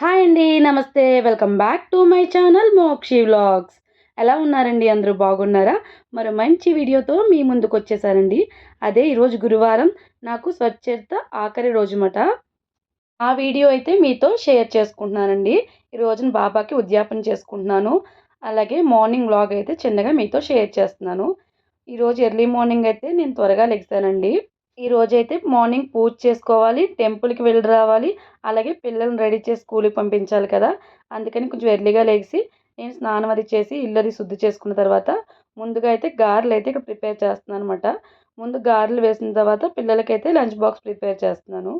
Hi అండి నమస్తే. Welcome back to my channel Mokshi vlogs. ఎలా ఉన్నారండి? అందరూ బాగున్నారా? మరో మంచి వీడియోతో మీ ముందుకు వచ్చేసారండి అదే ఈరోజు గురువారం. నాకు స్వచ్ఛత ఆఖరి రోజుమట. ఆ వీడియో అయితే మీతో షేర్ చేసుకుంటున్నానండి. ఈ రోజున బాబాకి ఉద్యాపన చేసుకుంటున్నాను. అలాగే మార్నింగ్ వ్లాగ్ అయితే చిన్నగా మీతో షేర్ చేస్తున్నాను. ఈరోజు ఎర్లీ మార్నింగ్ అయితే నేను త్వరగా లెగ్సానండి ఈ రోజైతే మార్నింగ్ పూజ చేసుకోవాలి టెంపుల్కి వెళ్ళి రావాలి అలాగే పిల్లల్ని రెడీ చేసి స్కూల్కి పంపించాలి కదా. అందుకని కొంచెం ఎర్లీగా లేచి నేను స్నానం అది చేసి ఇల్లు అది శుద్ధి చేసుకున్న తర్వాత ముందుగా అయితే గారెలు అయితే ఇక్కడ ప్రిపేర్ చేస్తున్నాను అనమాట ముందు గారెలు వేసిన తర్వాత పిల్లలకైతే లంచ్ బాక్స్ ప్రిపేర్ చేస్తున్నాను.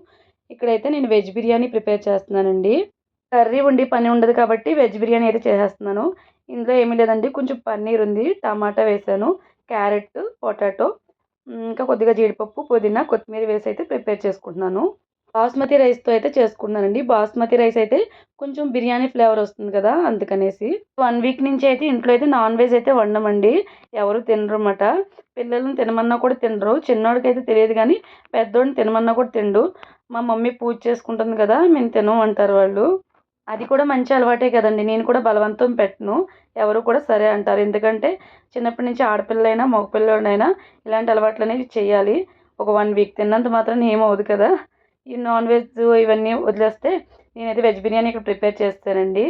ఇక్కడైతే నేను వెజ్ బిర్యానీ ప్రిపేర్ చేస్తున్నానండి. కర్రీ ఉండి పని ఉండదు కాబట్టి వెజ్ బిర్యానీ అయితే చేసేస్తున్నాను. ఇందులో ఏమీ లేదండి కొంచెం పన్నీర్ ఉంది టమాటా వేసాను క్యారెట్ పొటాటో ఇంకా కొద్దిగా జీడిపప్పు పుదీనా కొత్తిమీర వేసి అయితే ప్రిపేర్ చేసుకుంటున్నాను. బాస్మతి రైస్తో అయితే చేసుకుంటున్నానండి. బాస్మతి రైస్ అయితే కొంచెం బిర్యానీ ఫ్లేవర్ వస్తుంది కదా అందుకనేసి. వన్ వీక్ నుంచి అయితే ఇంట్లో అయితే నాన్ వెజ్ అయితే వండమండి. ఎవరు తినరు అన్నమాట పిల్లల్ని తినమన్నా కూడా తినరు. చిన్నోడికి అయితే తెలియదు కానీ పెద్దోడిని తినమన్నా కూడా తిండు. మా మమ్మీ పూజ చేసుకుంటుంది కదా మేము తినం అంటారు వాళ్ళు. అది కూడా మంచి అలవాటే కదండి. నేను కూడా బలవంతం పెట్టను. ఎవరు కూడా సరే అంటారు. ఎందుకంటే చిన్నప్పటి నుంచి ఆడపిల్లలైనా మగపిల్లడైనా ఇలాంటి అలవాట్లు అనేవి చేయాలి. ఒక వన్ వీక్ తిన్నంత మాత్రం ఏమవుదు కదా. ఈ నాన్ వెజ్ ఇవన్నీ వదిలేస్తే నేనైతే వెజ్ బిర్యానీ ఇక్కడ ప్రిపేర్ చేస్తానండి.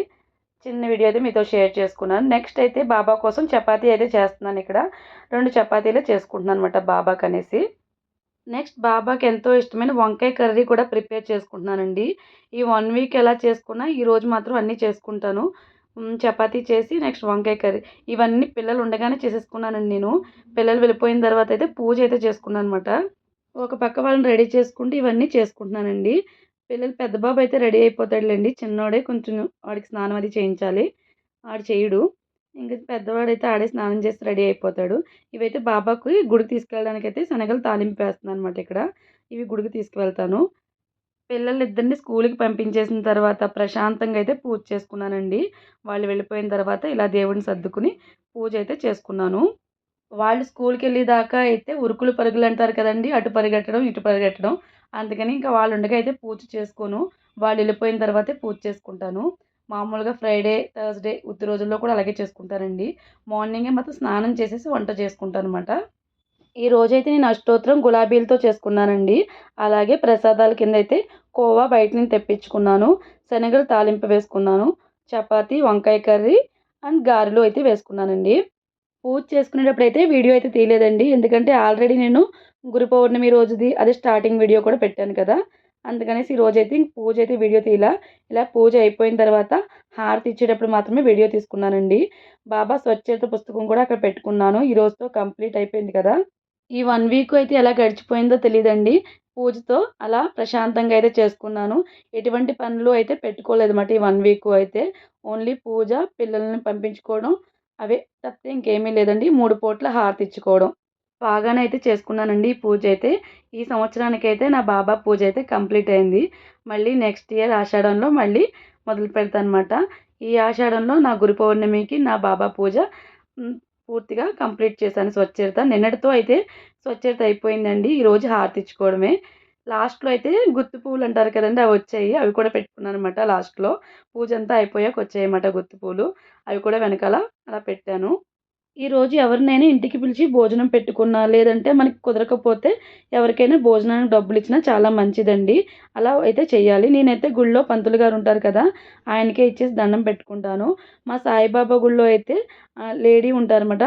చిన్న వీడియో అయితే మీతో షేర్ చేసుకున్నాను. నెక్స్ట్ అయితే బాబా కోసం చపాతీ అయితే చేస్తున్నాను ఇక్కడ. రెండు చపాతీలే చేసుకుంటున్నాను అనమాట బాబాకి అనేసి నెక్స్ట్ బాబాకి ఎంతో ఇష్టమైన వంకాయ కర్రీ కూడా ప్రిపేర్ చేసుకుంటున్నానండి. ఈ వన్ వీక్ ఎలా చేసుకున్నా ఈరోజు మాత్రం అన్నీ చేసుకుంటాను. చపాతీ చేసి నెక్స్ట్ వంకాయ కర్రీ. ఇవన్నీ పిల్లలు ఉండగానే చేసేసుకున్నానండి నేను. పిల్లలు వెళ్ళిపోయిన తర్వాత అయితే పూజ అయితే చేసుకున్నాను అనమాట ఒక పక్క వాళ్ళని రెడీ చేసుకుంటూ ఇవన్నీ చేసుకుంటున్నానండి. పిల్లలు పెద్ద బాబు అయితే రెడీ అయిపోతాడులేండి. చిన్నోడే కొంచెం వాడికి స్నానం అది చేయించాలి. వాడు చేయడు. ఇంకా పెద్దవాడైతే ఆడే స్నానం చేసి రెడీ అయిపోతాడు. ఇవైతే బాబాకు గుడికి తీసుకెళ్ళడానికి అయితే శనగలు తాలింపు వేస్తున్నాను అనమాట ఇక్కడ. ఇవి గుడికి తీసుకువెళ్తాను పిల్లలు ఇద్దరిని స్కూల్కి పంపించేసిన తర్వాత ప్రశాంతంగా అయితే పూజ చేసుకున్నానండి. వాళ్ళు వెళ్ళిపోయిన తర్వాత ఇలా దేవుడిని సర్దుకుని పూజ అయితే చేసుకున్నాను. వాళ్ళు స్కూల్కి వెళ్ళేదాకా అయితే ఉరుకులు పరుగులు అంటారు కదండి అటు పరిగెట్టడం ఇటు పరిగెట్టడం. అందుకని ఇంకా వాళ్ళు ఉండగా అయితే పూజ చేసుకోను. వాళ్ళు వెళ్ళిపోయిన తర్వాతే పూజ చేసుకుంటాను. మామూలుగా ఫ్రైడే థర్స్డే ఉత్తి రోజుల్లో కూడా అలాగే చేసుకుంటానండి మార్నింగే మొత్తం స్నానం చేసేసి వంట చేసుకుంటాను అనమాట ఈ రోజైతే నేను అష్టోత్తరం గులాబీలతో చేసుకున్నానండి. అలాగే ప్రసాదాల కింద అయితే కోవా బయట నుంచి తెప్పించుకున్నాను. శనగలు తాలింపు వేసుకున్నాను. చపాతి వంకాయ కర్రీ అండ్ గారెలు అయితే వేసుకున్నానండి. పూజ చేసుకునేటప్పుడు అయితే వీడియో అయితే తీయలేదండి. ఎందుకంటే ఆల్రెడీ నేను గురు పౌర్ణమి రోజుది అదే స్టార్టింగ్ వీడియో కూడా పెట్టాను కదా. అందుకనేసి ఈ రోజైతే పూజ అయితే వీడియో తీయలా. ఇలా పూజ అయిపోయిన తర్వాత హారతి ఇచ్చేటప్పుడు మాత్రమే వీడియో తీసుకున్నానండి. బాబా స్వచ్ఛత పుస్తకం కూడా అక్కడ పెట్టుకున్నాను. ఈ రోజుతో కంప్లీట్ అయిపోయింది కదా. ఈ వన్ వీక్ అయితే ఎలా గడిచిపోయిందో తెలియదండి పూజతో అలా ప్రశాంతంగా అయితే చేసుకున్నాను. ఎటువంటి పనులు అయితే పెట్టుకోలేదు అన్నమాట ఈ వన్ వీక్ అయితే. ఓన్లీ పూజ పిల్లల్ని పంపించుకోవడం అవే తప్పితే ఇంకేమీ లేదండి. మూడు పూట్ల హారతి ఇచ్చుకోవడం. బాగానే అయితే చేసుకున్నానండి ఈ పూజ అయితే. ఈ సంవత్సరానికి అయితే నా బాబా పూజ అయితే కంప్లీట్ అయింది. మళ్ళీ నెక్స్ట్ ఇయర్ ఆషాఢంలో మళ్ళీ మొదలు పెడతానమాట. ఈ ఆషాఢంలో నా గురు పౌర్ణమికి నా బాబా పూజ పూర్తిగా కంప్లీట్ చేశాను. స్వచ్ఛత నిన్నటితో అయితే స్వచ్ఛత అయిపోయిందండి. ఈరోజు హారతి ఇచ్చుకోవడమే లాస్ట్లో అయితే గుత్తి పువ్వులు అంటారు కదండి అవి వచ్చాయి. అవి కూడా పెట్టుకున్నాను అనమాట లాస్ట్లో. పూజ అంతా అయిపోయాక వచ్చాయి అన్నమాట గుత్తి పువ్వులు. అవి కూడా వెనకాల అలా పెట్టాను. ఈరోజు ఎవరినైనా ఇంటికి పిలిచి భోజనం పెట్టుకున్నా లేదంటే మనకి కుదరకపోతే ఎవరికైనా భోజనానికి డబ్బులు ఇచ్చినా చాలా మంచిదండి. అలా అయితే చేయాలి నేనైతే గుళ్ళో పంతులు గారు ఉంటారు కదా ఆయనకే ఇచ్చేసి దండం పెట్టుకుంటాను. మా సాయిబాబా గుళ్ళో అయితే లేడీ ఉంటారన్నమాట.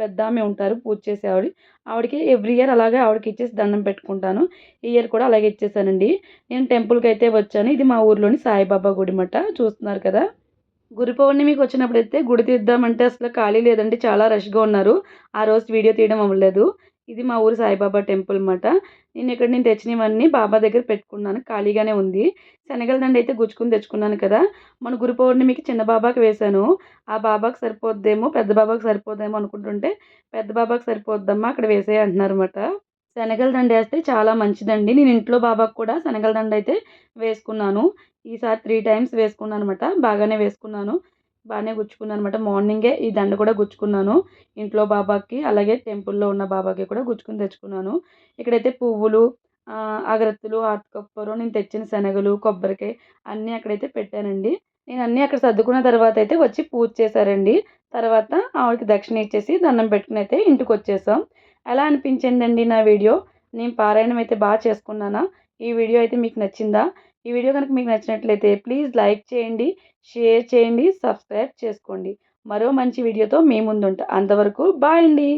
పెద్ద ఆమె ఉంటారు పూజ చేసే ఆవిడ. ఆవిడకి ఎవ్రీ ఇయర్ అలాగే ఆవిడకి ఇచ్చేసి దండం పెట్టుకుంటాను. ఈ ఇయర్ కూడా అలాగే ఇచ్చేసానండి. నేను టెంపుల్కి అయితే వచ్చాను. ఇది మా ఊర్లోని సాయిబాబా గుడి మట. చూస్తున్నారు కదా? గురు పౌర్ణమికి వచ్చినప్పుడు అయితే గుడి తీద్దామంటే అసలు ఖాళీ లేదండి చాలా రష్గా ఉన్నారు. ఆ రోజు వీడియో తీయడం అవ్వలేదు. ఇది మా ఊరు సాయిబాబా టెంపుల్ అనమాట నేను ఇక్కడ నేను తెచ్చినవన్నీ బాబా దగ్గర పెట్టుకున్నాను ఖాళీగానే ఉంది. శనగల దండ అయితే గుచ్చుకుని తెచ్చుకున్నాను కదా. మన గురు పౌర్ణమికి చిన్న బాబాకి వేశాను. ఆ బాబాకి సరిపోద్దేమో పెద్ద బాబాకి సరిపోద్దేమో అనుకుంటుంటే పెద్ద బాబాకి సరిపోద్దమ్మా అక్కడ వేసే అంటున్నారు అనమాట శనగల దండ వేస్తే చాలా మంచిదండి. నేను ఇంట్లో బాబాకు కూడా శనగల దండ అయితే వేసుకున్నాను. ఈసారి త్రీ టైమ్స్ వేసుకున్నాను అనమాట బాగానే వేసుకున్నాను. బాగానే గుచ్చుకున్నాను అనమాట మార్నింగే ఈ దండ కూడా గుచ్చుకున్నాను. ఇంట్లో బాబాకి అలాగే టెంపుల్లో ఉన్న బాబాకి కూడా గుచ్చుకుని తెచ్చుకున్నాను. ఇక్కడైతే పువ్వులు అగరత్తులు ఆర్తకప్పూరం నేను తెచ్చిన శనగలు కొబ్బరికాయ అన్నీ అక్కడైతే పెట్టానండి. నేను అన్నీ అక్కడ సర్దుకున్న తర్వాత అయితే వచ్చి పూజ చేశారండి. తర్వాత ఆవిడకి దక్షిణ ఇచ్చేసి దండం పెట్టుకుని అయితే ఇంటికి వచ్చేసాం. ఎలా అనిపించిందండి నా వీడియో? నేను పారాయణం అయితే బాగా చేసుకున్నానా? ఈ వీడియో అయితే మీకు నచ్చిందా? ఈ వీడియో కనుక మీకు నచ్చినట్లయితే ప్లీజ్ లైక్ చేయండి షేర్ చేయండి సబ్స్క్రైబ్ చేసుకోండి. మరో మంచి వీడియోతో మీ ముందుంటా. అంతవరకు బాయ్ అండి.